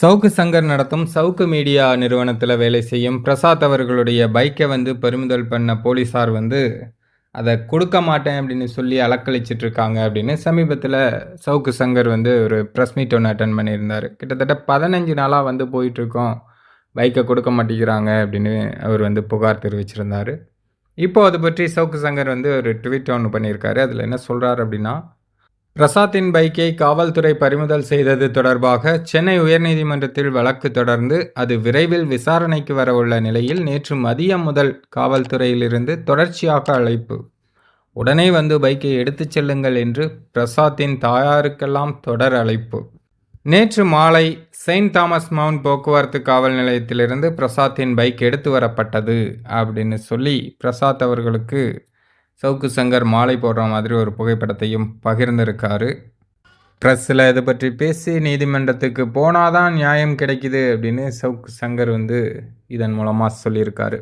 சவுக்கு சங்கர் நடத்தும் சவுக்கு மீடியா நிறுவனத்தில் வேலை செய்யும் பிரசாத் அவர்களுடைய பைக்கை வந்து பறிமுதல் பண்ண போலீஸார் வந்து அதை கொடுக்க மாட்டேன் அப்படின்னு சொல்லி அலக்களிச்சிட்ருக்காங்க அப்படின்னு சமீபத்தில் சவுக்கு சங்கர் வந்து ஒரு ப்ரெஸ் மீட் ஒன்று அட்டன் பண்ணியிருந்தார். கிட்டத்தட்ட பதினஞ்சு நாளாக வந்து போயிட்டுருக்கோம். பைக்கை கொடுக்க மாட்டேங்கிறாங்க அப்படின்னு அவர் வந்து புகார் தெரிவிச்சிருந்தார். இப்போ அது பற்றி சவுக்கு சங்கர் வந்து ஒரு ட்வீட் ஒன்று பண்ணியிருக்காரு. அதில் என்ன சொல்கிறார் அப்படின்னா பிரசாத்தின் பைக்கை காவல்துறை பறிமுதல் செய்தது தொடர்பாக சென்னை உயர்நீதிமன்றத்தில் வழக்கு தொடர்ந்து அது விரைவில் விசாரணைக்கு வரவுள்ள நிலையில் நேற்று மதியம் முதல் காவல்துறையிலிருந்து தொடர்ச்சியாக அழைப்பு. உடனே வந்து பைக்கை எடுத்துச் செல்லுங்கள் என்று பிரசாத்தின் தாயாருக்கெல்லாம் தொடர் அழைப்பு. நேற்று மாலை செயின்ட் தாமஸ் மவுண்ட் போக்குவரத்து காவல் நிலையத்திலிருந்து பிரசாத்தின் பைக் எடுத்து வரப்பட்டது அப்படின்னு சொல்லி பிரசாத் அவர்களுக்கு சவுக்கு சங்கர் மாலை போடுற மாதிரி ஒரு புகைப்படத்தையும் பகிர்ந்திருக்காரு. ப்ரெஸ்ஸில் இதை பற்றி பேசி நீதிமன்றத்துக்கு போனாதான் நியாயம் கிடைக்குது அப்படின்னு சவுக்கு சங்கர் வந்து இதன் மூலமாக சொல்லியிருக்காரு.